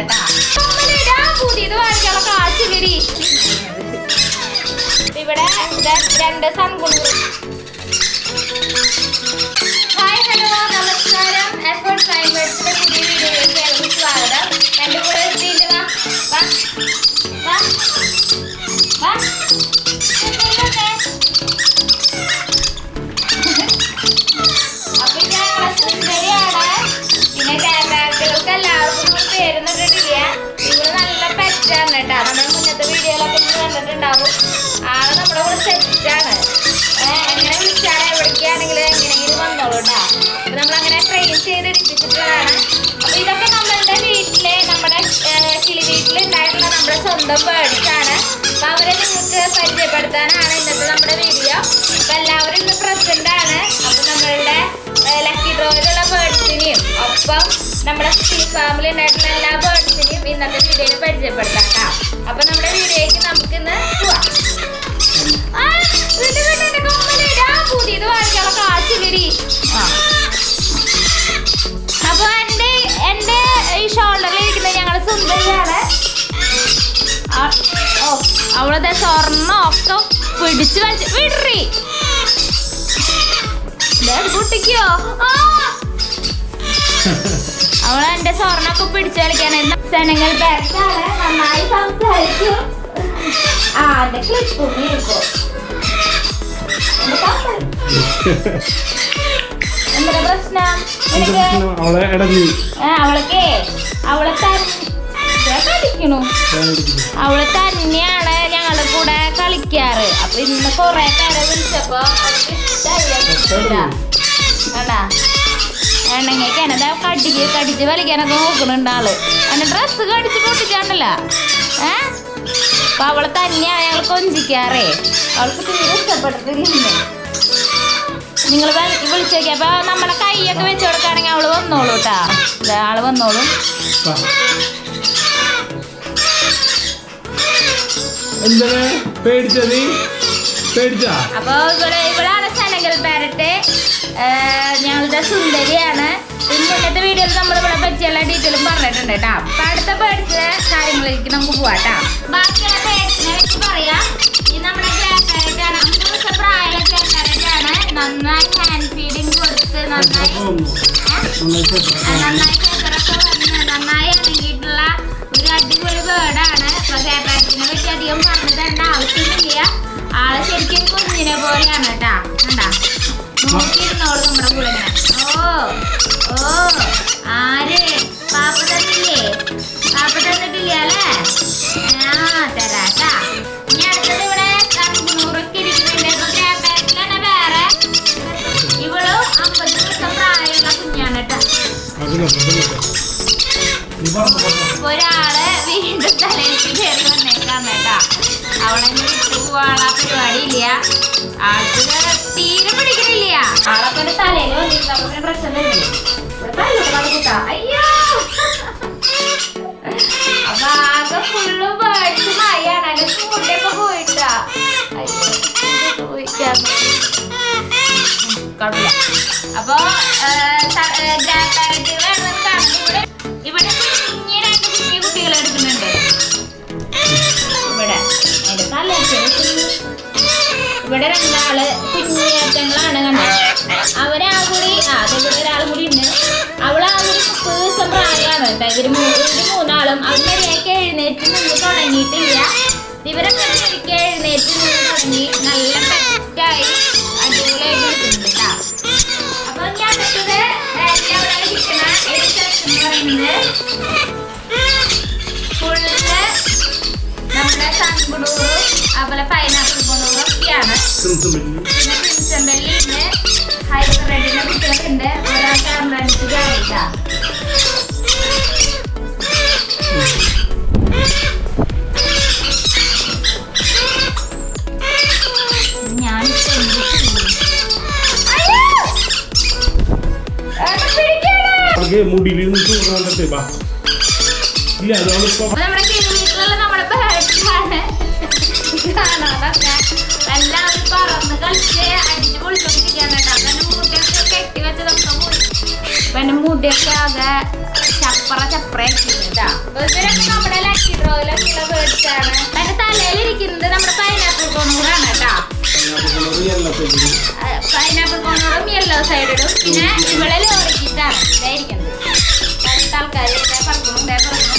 കേട്ടാ. പുതിയത് വാങ്ങിക്കാനുള്ള കാശില്ലടി ഇവിടെ ദേ രണ്ട് സൺകുളിർ ഹായ് ഹലോ നമസ്കാരം. എഫേർട്ട് ക്ലൈമേറ്റ്സിന്റെ പുതിയ വീഡിയോയിലേക്ക് സ്വാഗതം. എന്റെ കൂടെ ബേർഡ്സ് ആണ് അപ്പൊ അവരെ നിങ്ങൾക്ക് പരിചയപ്പെടുത്താനാണ് ഇന്നത്തെ നമ്മുടെ വീഡിയോ അപ്പം എല്ലാവരും ഇന്ന് പ്രസന്റ് ആണ്. അപ്പം നമ്മളുടെ ലക്കി ഡ്രോയിലുള്ള ബേഡ്സിനെയും ഒപ്പം നമ്മുടെ സ്റ്റിൽ ഫാമിലി ഉണ്ടായിട്ടുള്ള എല്ലാ ബേഡ്സിനെയും ഇന്നത്തെ വീഡിയോയിൽ പരിചയപ്പെടുത്താം കേട്ടോ. അപ്പൊ നമ്മുടെ വീഡിയോയ്ക്ക് നമുക്ക് പിടിച്ചു കളിക്കാൻ ബാക്കാണ് നന്നായി സംസാരിക്കും. ആ ക്ലിപ്പ് നീക്കോ എന്താ പ്രശ്നം? അവളെ അവൾക്ക് അവളെ കളിക്കണു. അവൾ തന്നെയാണ് ഞങ്ങളുടെ കൂടെ കളിക്കാറ്. അപ്പൊ ഇന്ന് കൊറേ പേരെ വിളിച്ചപ്പോ അവൾക്ക് ഇഷ്ടമായി കണ്ടാ? വേണമെങ്കിൽ എനതാ കടിക്ക് കടിച്ച് വലിക്കാനൊക്കെ നോക്കുന്നുണ്ട് ആൾ. എന്നെ ഡ്രസ്സ് കടിച്ച് പൊട്ടിച്ചാണ്ടല്ല ഏ? അപ്പൊ അവളെ തന്നെയാണ് ഞങ്ങൾ കൊഞ്ചിക്കാറേ. അവൾക്ക് തീരെ ഇഷ്ടപ്പെട്ടിട്ടില്ല നിങ്ങൾ വിളിച്ചേക്കാം അപ്പൊ നമ്മുടെ കൈയൊക്കെ വെച്ച് കൊടുക്കുകയാണെങ്കിൽ അവൾ വന്നോളൂ കേട്ടാ ആൾ വന്നോളും. എന്താണ്? പേടിച്ച പേടിച്ചാ? അപ്പൊ ഇവിടെ ഇവിടെ ആളെ സെനഗൽ പാരറ്റ് ഞങ്ങളുടെ സുന്ദരിയാണ്. പിന്നെ ഇന്നത്തെ വീഡിയോയിൽ നമ്മൾ ഇവിടെ പറ്റിയുള്ള ഡീറ്റെയിലും പറഞ്ഞിട്ടുണ്ട് കേട്ടോ അപ്പൊ അടുത്ത പേടിച്ച കാര്യങ്ങളിലേക്ക് നമുക്ക് പോവാം കേട്ടോ ബാക്കിയുള്ള പേഴ്സിനെ വെച്ച് പറയാം. ഈ നമ്മുടെ ആണ് അഞ്ച് ദിവസം പ്രായമുള്ള ഗ്രാൻഡ് നന്നായി ഹാൻഡ് ഫീഡിങ് കൊടുത്ത് നന്നായി നന്നായി വന്ന് നന്നായി ഇണങ്ങിയിട്ടുള്ള ഒരു അടിപൊളി വേർഡാണ് അപ്പൊ കേട്ടാറ്റിനെ പറ്റി അധികം പറഞ്ഞു തരേണ്ട ആവശ്യമില്ല. ആളെ ശരിക്കും കുഞ്ഞിനെ പോലെയാണ് കേട്ടാ കണ്ടാ? നോക്കിയിരുന്നോളൂ നമ്മുടെ കൂടെ ഓ ഓ ആര് പാപ്പ തന്നില്ലേ പാപ്പ തന്നിട്ടില്ല അല്ലേ ഇവളും ഒരാൾ വീണ്ടും തലയിലേക്ക് കയറി വന്നേക്കാം കേട്ടാ അവളെ പോവാനുള്ള പരിപാടിയില്ല ആൾക്ക് തീരെ പിടിക്കണില്ല. ആളൊക്കെ തലയിൽ വന്നിട്ട് നമുക്ക് പ്രശ്നം തരില്ലേ ഇവിടെ തല്ലോട്ട് നടക്കൂട്ടാ അയ്യോ. അപ്പൊ ആകെ ഫുള്ള് ബേഡ്സുമായാണ് അതിന്റെ ചൂണ്ടൊക്കെ പോയിട്ടാ. പോയിട്ടാ കുഴപ്പമില്ല അപ്പൊ ഇവിടെ രണ്ടാൾ കുഞ്ഞേറ്റങ്ങളാണ് കണ്ടത്. അവരാ കൂടി ആ ഇവിടെ ഒരാൾ കൂടി ഉണ്ട്. അവളാ കൂടി മുപ്പത് ദിവസം പ്രായമാണ്. ഇവർ ഇവർ മൂന്നാളും. മര്യാദയ്ക്ക് എഴുന്നേറ്റ് നിന്ന് തുടങ്ങിയിട്ടില്ല. ഇവരൊക്കെ ശരിക്കും എഴുന്നേറ്റ് നിന്ന് തുടങ്ങി നല്ല പെറ്റായി അവിടെ ഒരു അതുപോലെ പൈനാപ്പിൾ പിന്നെ പിൻസമ്പല്ലി ഉണ്ട് ഹൈപ്പർ റെഡിന്റെ കുട്ടികളൊക്കെ ഉണ്ട് ഒരാൾ ക്യാമറ കാണിക്കാം ഞാൻ അവൾക്ക് മുടിയിലിരുന്ന് കണ്ടിട്ട് ബാ ഇല്ല അതവളിപ്പോ ആകെ ചപ്പ ചപ്പറ ചപ്പറയാക്കിട്ടാ നമ്മുടെ ലക്കി ഡ്രോയിലൊക്കെയുള്ള ബേർഡ്സ് ആണ്. അതിന്റെ തലയിലിരിക്കുന്നത് നമ്മുടെ പൈനാപ്പിൾ കോണൂറാണ് കേട്ടാ. പൈനാപ്പിൾ കോണൂറും യെല്ലോ സൈഡും പിന്നെ ഇവിടെ ലോറിക്കിട്ടാണ് ഇതായിരിക്കുന്നത് അടുത്ത ആൾക്കാർ പറക്കണം പറക്കണം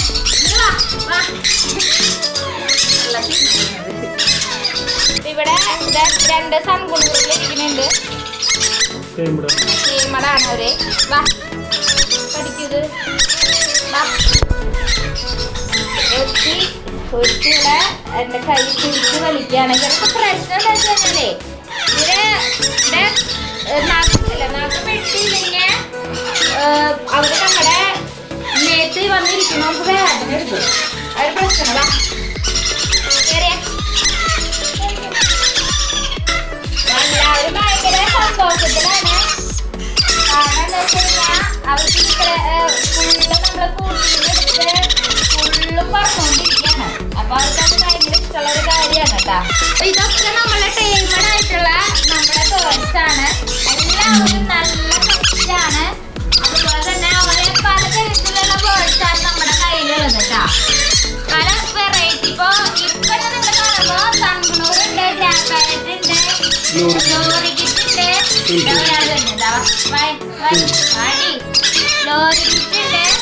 ഇവിടെ രണ്ട് സൺകുണൂറിൽ ഇരിക്കുന്നുണ്ട്. ടീമടാണ് അവർ. വാ. പഠിക്കുന്നത് വാ ഒരുത്തി ഒരുത്തിയുടെ എന്റെ കൈ പിടിച്ച് വലിക്കുകയാണ് ചിലപ്പോ പ്രശ്നം എന്താ വെച്ചാലേ ഇവർ നാക്കില്ല നാക്ക് വെട്ടിയില്ലെങ്കിൽ അവർ നമ്മുടെ മേത്ത് വന്നിരിക്കുന്നവർക്ക് വേദന എടുക്കും. അത് പ്രശ്നം കാരണം എന്താ വെച്ച് കഴിഞ്ഞാൽ അവർക്ക് ഇത്ര ഫുള്ള് നമ്മളെ കൂട്ടിയെടുത്ത് ഫുള്ളും പറഞ്ഞുകൊണ്ടിരിക്കുകയാണ് അപ്പൊ അവർക്കത് ഭയങ്കര ഇഷ്ടമുള്ള ഒരു കാര്യമാണ് കേട്ടാ അപ്പൊ ഇതൊക്കെ നമ്മളെ ടൈമഡ് ആയിട്ടുള്ള നമ്മുടെ ബേർഡ്സ് ആണ് എല്ലാവരും നല്ല ഫ്രഷാണ് അതുപോലെ തന്നെ അവരെ പല തരത്തിലുള്ള ബേർഡ്സ് ആണ് നമ്മുടെ കയ്യിലുള്ളത് കേട്ടാ പല വെറൈറ്റി ഇപ്പൊ ഇപ്പൊ നിങ്ങൾ കാണുമ്പോ സൺകുണൂറുണ്ട് ജാപ്പാരറ്റ് ഉണ്ട് ലോറിക്കിട്ടുണ്ട് ഒരാളുണ്ട് Bye, bye, bye! Load it there.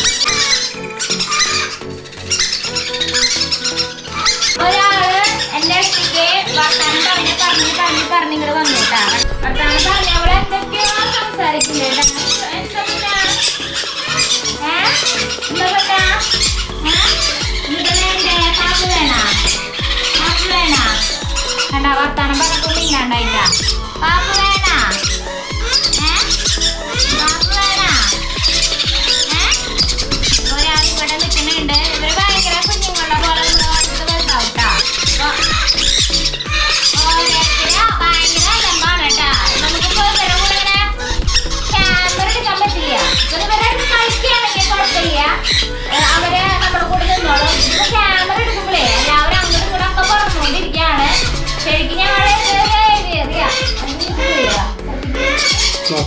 妈快来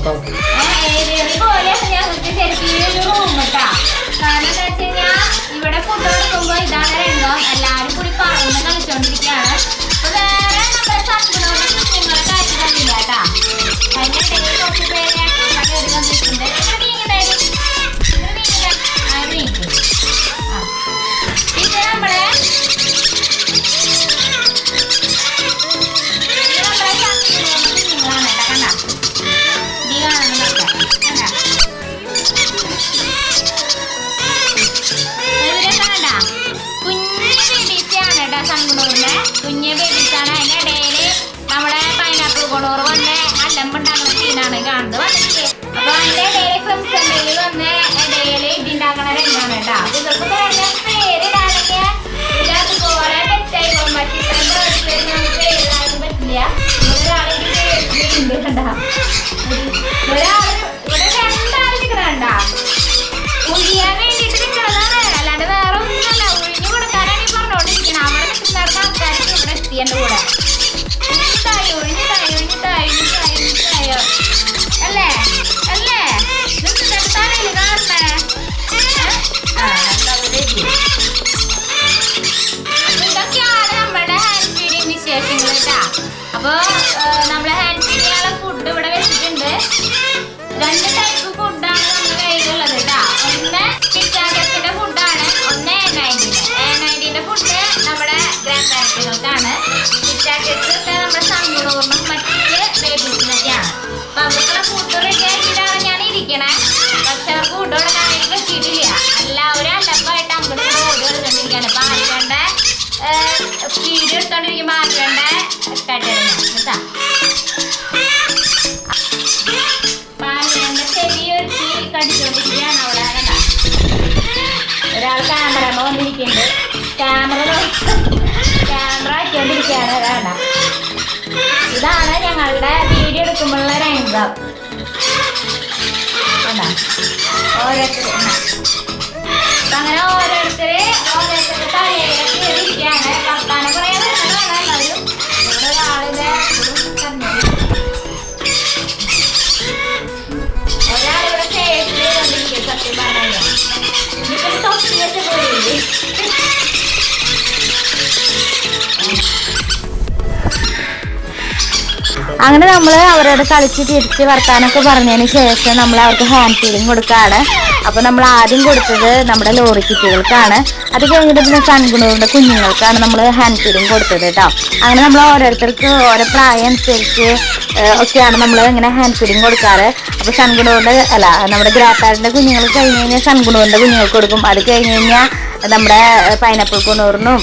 പോലെ ഞങ്ങൾക്ക് ശരിക്കും ഒരു റൂം കേട്ടാ കാരണം എന്താ വെച്ച് കഴിഞ്ഞാൽ ഇവിടെ ഫുഡ് കൊടുക്കുമ്പോ ഇതാണ് രംഗം. എല്ലാരും കൂടി പറന്ന് കളിച്ചോണ്ടിരിക്കുകയാണ്. അപ്പൊ കാണുന്നത്. അപ്പൊ അതിന്റെ ഇടയിൽ ക്രിംസൺ ബെല്ലിൽ വന്ന് ഇടയിൽ ഇടിണ്ടാക്കണ രംഗാണ് കേട്ടോ അപ്പൊ ഇതൊക്കെ പറഞ്ഞ പേരിടാനൊക്കെ ഇത് അതുപോലെ തെറ്റായി പോകാൻ പറ്റില്ല നമുക്ക് പേരിടാനും പറ്റില്ല. ഒരാളെ പേരിട്ടുണ്ട് കണ്ടാ? ഒരാൾ ഇവിടെ രണ്ടാൾ നിൽക്കണ ഒഴിയാൻ വേണ്ടിട്ട് നിൽക്കണതാണ് അല്ലാണ്ട് വേറെ ഒന്നുമല്ല. ഒഴിഞ്ഞു കൊടുക്കാനാണ് ഈ പറഞ്ഞോണ്ടിരിക്കുന്നത് അവിടെ നിൽക്കുന്ന ആൾക്കാർക്ക് ഇവിടെ എത്തി കൂടെ. ഇതാണ് ഞങ്ങളുടെ വീഡിയോ എടുക്കുമ്പോഴുള്ള രംഗം ഓരോരുത്തർ അങ്ങനെ ഓരോരുത്തരെ ഓരോരുത്തരുടെ തലയിലൊക്കെ അങ്ങനെ നമ്മൾ അവരോട് കളിച്ച് തിരിച്ച് വർത്താനൊക്കെ പറഞ്ഞതിന് ശേഷം നമ്മൾ അവർക്ക് ഹാൻഡ് ഫീഡിങ് കൊടുക്കുകയാണ് അപ്പോൾ നമ്മൾ ആദ്യം കൊടുത്തത് നമ്മുടെ ലോറി കിറ്റുകൾക്കാണ് അത് കഴിഞ്ഞിട്ട് പിന്നെ സൺഗുണൂറിന്റെ കുഞ്ഞുങ്ങൾക്കാണ് നമ്മൾ ഹാൻഡ് ഫീഡിങ് കൊടുത്തത് കേട്ടോ അങ്ങനെ നമ്മൾ ഓരോരുത്തർക്ക് ഓരോ പ്രായം അനുസരിച്ച് ഒക്കെയാണ് നമ്മൾ ഇങ്ങനെ ഹാൻഡ് ഫീഡിങ് കൊടുക്കാറ്. അപ്പോൾ സൺഗുണൂറിന്റെ അല്ല നമ്മുടെ ഗ്രാപ്പാറിന്റെ കുഞ്ഞുങ്ങൾ കഴിഞ്ഞ് കഴിഞ്ഞാൽ സൺഗുണൂറിന്റെ കുഞ്ഞുങ്ങൾക്ക് കൊടുക്കും. അത് കഴിഞ്ഞ് കഴിഞ്ഞാൽ നമ്മുടെ പൈനാപ്പിൾ കുണൂറിനും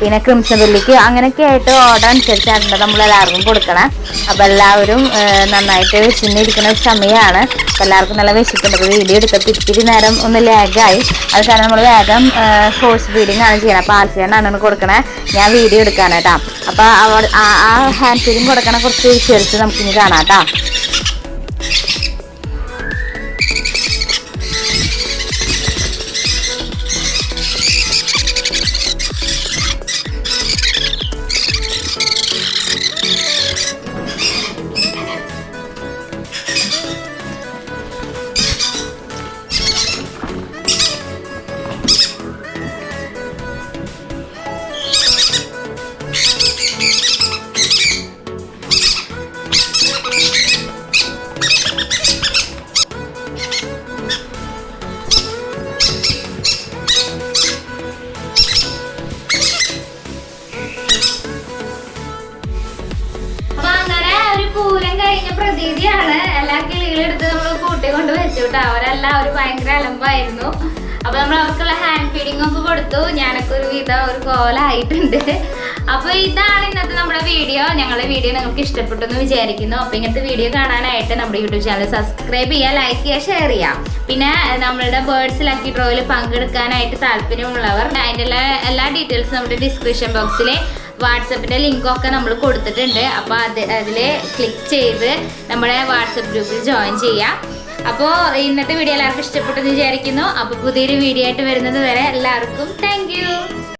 പിന്നെ ക്രിംസൺ വെള്ളിക്ക് അങ്ങനെയൊക്കെ ആയിട്ട് ഓർഡർ അനുസരിച്ചാണ് നമ്മൾ എല്ലാവർക്കും കൊടുക്കണം. അപ്പോൾ എല്ലാവരും നന്നായിട്ട് വിശന്നിരിക്കുന്ന സമയമാണ് അപ്പോൾ എല്ലാവർക്കും നല്ല വിശക്കുണ്ട് അപ്പോൾ വീഡിയോ എടുത്തപ്പോൾ ഇത്തിരി നേരം ഒന്ന് ലാഗായി അത് കാരണം നമ്മൾ വേഗം ഫോഴ്സ് ഫീഡിങ് ആണ് ചെയ്യണം. അപ്പോൾ ആൽഫിയാണ് കൊടുക്കണേ. ഞാൻ വീഡിയോ എടുക്കാനാട്ടാ അപ്പോൾ ആ- ഹാൻഡ് ഫീഡിങ് കൊടുക്കണ കുറച്ച് വിഷ്വൽസ് നമുക്കിനി കാണാം കേട്ടോ. കേട്ടോ. അവരല്ല അവർ ഭയങ്കര അലമ്പായിരുന്നു. അപ്പൊ നമ്മൾ അവർക്കുള്ള ഹാൻഡ് ഫീഡിംഗ് ഒക്കെ കൊടുത്തു. ഞാനൊക്കെ ഒരു വിധം ഒരു കോലായിട്ടുണ്ട്. അപ്പൊ ഇതാണ് ഇന്നത്തെ നമ്മുടെ വീഡിയോ. ഞങ്ങളുടെ വീഡിയോ നിങ്ങൾക്ക് ഇഷ്ടപ്പെട്ടു എന്ന് വിചാരിക്കുന്നു. അപ്പൊ ഇങ്ങനത്തെ വീഡിയോ കാണാനായിട്ട് നമ്മുടെ യൂട്യൂബ് ചാനൽ സബ്സ്ക്രൈബ് ചെയ്യുക ലൈക്ക് ചെയ്യുക ഷെയർ ചെയ്യുക. പിന്നെ നമ്മളുടെ ബേർഡ്സ് ലക്കി ഡ്രോയിൽ പങ്കെടുക്കാനായിട്ട് താല്പര്യമുള്ളവർ അതിന്റെ എല്ലാ എല്ലാ ഡീറ്റെയിൽസും നമ്മുടെ ഡിസ്ക്രിപ്ഷൻ ബോക്സിൽ വാട്സപ്പിന്റെ ലിങ്കൊക്കെ നമ്മൾ കൊടുത്തിട്ടുണ്ട്. അപ്പോൾ അത് അതിൽ ക്ലിക്ക് ചെയ്ത് നമ്മുടെ വാട്സപ്പ് ഗ്രൂപ്പിൽ ജോയിൻ ചെയ്യാം അപ്പോൾ ഇന്നത്തെ വീഡിയോ എല്ലാവർക്കും ഇഷ്ടപ്പെട്ടെന്ന് വിചാരിക്കുന്നു. അപ്പോൾ പുതിയൊരു വീഡിയോ ആയിട്ട് വരുന്നത് വരെ എല്ലാവർക്കും താങ്ക്